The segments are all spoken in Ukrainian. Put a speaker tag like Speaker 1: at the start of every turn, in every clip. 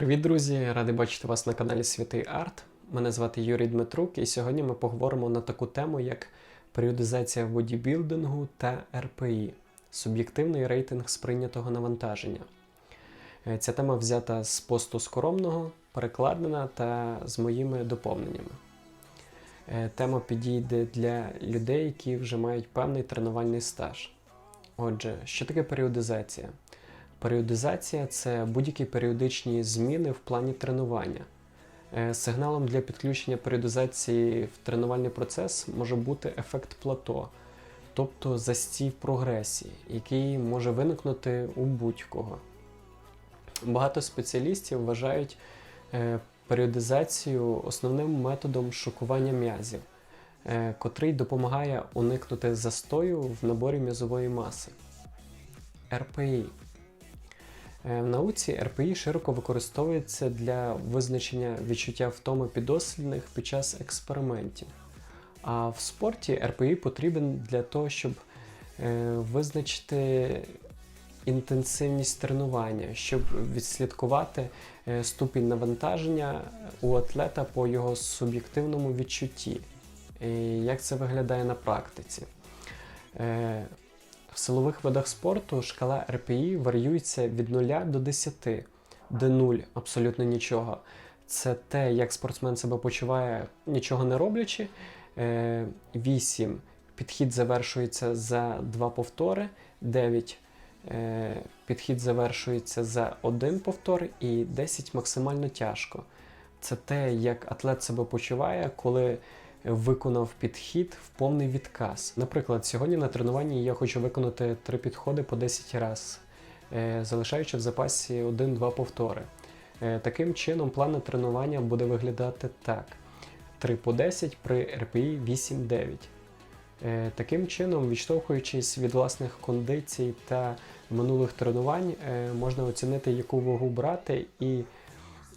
Speaker 1: Привіт, друзі! Радий бачити вас на каналі Святий Арт. Мене звати Юрій Дмитрук, і сьогодні ми поговоримо на таку тему, як періодизація бодібілдингу та РПІ суб'єктивний рейтинг сприйнятого навантаження. Е, Ця тема взята з посту скоромного, перекладена та з моїми доповненнями. Е, Тема підійде для людей, які вже мають певний тренувальний стаж. Отже, що таке періодизація? Періодизація це будь-які періодичні зміни в плані тренування. Е, Сигналом для підключення періодизації в тренувальний процес може бути ефект плато, тобто застій в прогресії, який може виникнути у будь-кого. Багато спеціалістів вважають е, періодизацію основним методом шокування м'язів, е, котрий допомагає уникнути застою в наборі м'язової маси. РПІ В науці РПІ широко використовується для визначення відчуття втоми підослідних під час експериментів. А в спорті РПІ потрібен для того, щоб е, визначити інтенсивність тренування, щоб відслідкувати е, ступінь навантаження у атлета по його суб'єктивному відчутті. Як це виглядає на практиці? Е, в силових видах спорту шкала РПІ варіюється від 0 до 10, де 0 абсолютно нічого. Це те, як спортсмен себе почуває, нічого не роблячи. 8 підхід завершується за 2 повтори, 9 е, підхід завершується за один повтор і 10 максимально тяжко. Це те, як атлет себе почуває, коли виконав підхід в повний відказ. Наприклад, сьогодні на тренуванні я хочу виконати три підходи по 10 разів, залишаючи в запасі 1-2 повтори. Е, Таким чином, план тренування буде виглядати так: 3 по 10 при РПІ 8-9. Е, Таким чином, відштовхуючись від власних кондицій та минулих тренувань, е, можна оцінити, яку вагу брати і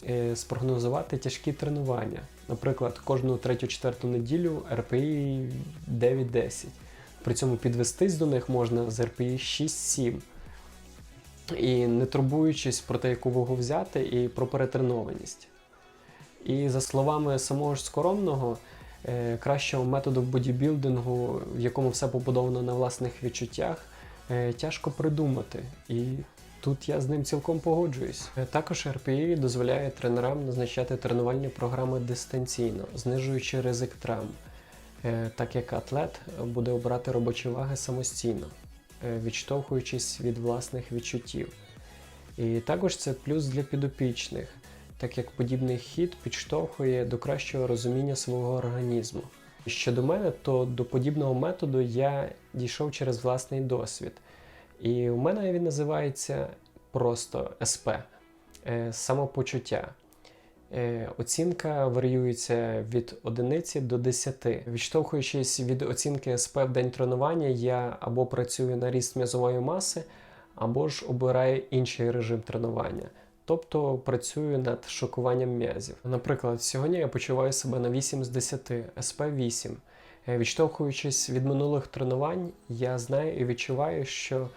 Speaker 1: е, спрогнозувати тяжкі тренування. Наприклад, кожну третю-четверту неділю РПІ 9-10. При цьому підвестись до них можна з РПІ 6-7. І не турбуючись про те, яку вагу взяти, і про перетренованість. І за словами самого ж скоромного, е, кращого методу бодібілдингу, в якому все побудовано на власних відчуттях, е, тяжко придумати. І тут я з ним цілком погоджуюсь. Також RPE дозволяє тренерам назначати тренувальні програми дистанційно, знижуючи ризик травм, е, так як атлет буде обирати робочі ваги самостійно, е, відштовхуючись від власних відчуттів. І також це плюс для підопічних, так як подібний хід підштовхує до кращого розуміння свого організму. Щодо мене, то до подібного методу я дійшов через власний досвід. І у мене він називається просто СП е, самопочуття. Е, Оцінка варіюється від 1 до 10. Відштовхуючись від оцінки СП в день тренування, я або працюю на ріст м'язової маси, або ж обираю інший режим тренування. Тобто працюю над шокуванням м'язів. Наприклад, сьогодні я почуваю себе на 8 з 10, СП 8. Е, Відштовхуючись від минулих тренувань, я знаю і відчуваю, що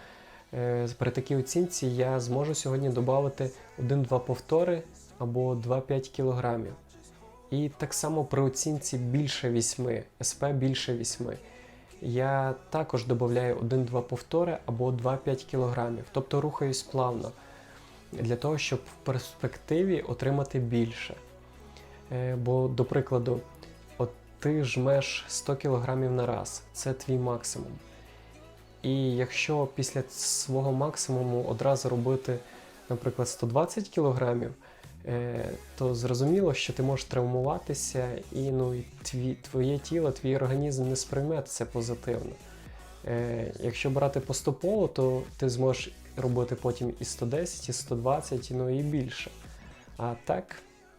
Speaker 1: при такій оцінці я зможу сьогодні додати 1-2 повтори або 2-5 кг. І так само при оцінці більше 8, СП більше 8. Я також додаю 1-2 повтори або 2-5 кг, тобто рухаюсь плавно для того, щоб в перспективі отримати більше. Е, Бо, до прикладу, от ти жмеш 100 кг на раз, це твій максимум. І якщо після свого максимуму одразу робити, наприклад, 120 кг, е, то зрозуміло, що ти можеш травмуватися, і ну, і тві, твоє тіло, твій організм не сприйме це позитивно. Е, Якщо брати поступово, то ти зможеш робити потім і 110, і 120, ну і більше. А так,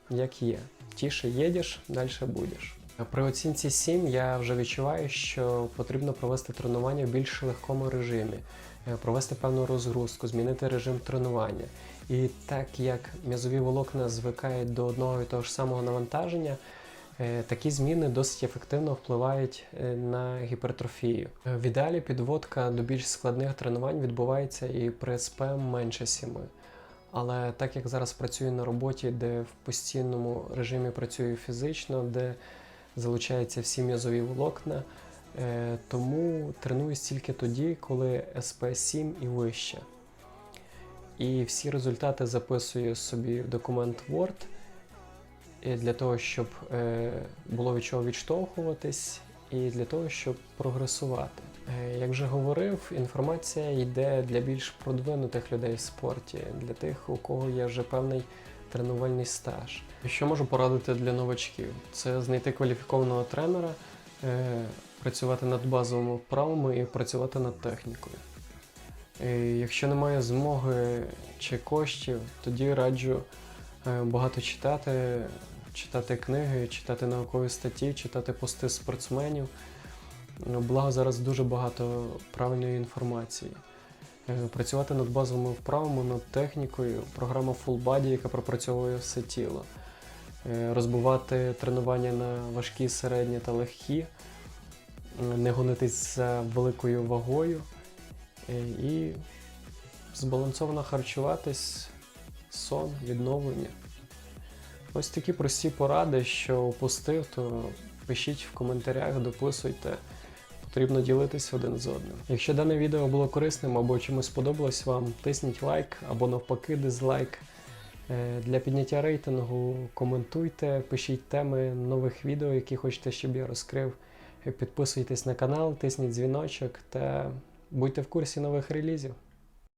Speaker 1: як є. Тіше їдеш, далі будеш. При оцінці 7 я вже відчуваю, що потрібно провести тренування в більш легкому режимі, е, провести певну розгрузку, змінити режим тренування. І так як м'язові волокна звикають до одного і того ж самого навантаження, е, такі зміни досить ефективно впливають е, на гіпертрофію. В ідеалі підводка до більш складних тренувань відбувається і при СП менше 7. Але так як зараз працюю на роботі, де в постійному режимі працюю фізично, де залучаються всі м'язові волокна, е, тому тренуюсь тільки тоді, коли СП7 і вище. І всі результати записую собі в документ Word для того, щоб е, було від чого відштовхуватись, і для того, щоб прогресувати. Е, Як вже говорив, інформація йде для більш продвинутих людей в спорті, для тих, у кого є вже певний тренувальний стаж. Що можу порадити для новачків? Це знайти кваліфікованого тренера, е, працювати над базовими вправами і працювати над технікою. Е, Якщо немає змоги чи коштів, тоді раджу е, багато читати, читати книги, читати наукові статті, читати пости спортсменів. Ну, Благо зараз дуже багато правильної інформації. Е, Працювати над базовими вправами, над технікою, програма Full Body, яка пропрацьовує все тіло. Е, Розбивати тренування на важкі, середні та легкі, е, не гонитись за великою вагою і збалансовано харчуватись, сон, відновлення. Ось такі прості поради, що опустив, то пишіть в коментарях, дописуйте. Потрібно ділитись один з одним. Якщо дане відео було корисним або чимось сподобалось вам, тисніть лайк або навпаки дизлайк. Е, Для підняття рейтингу коментуйте, пишіть теми нових відео, які хочете, щоб я розкрив. Підписуйтесь на канал, тисніть дзвіночок та будьте в курсі нових релізів.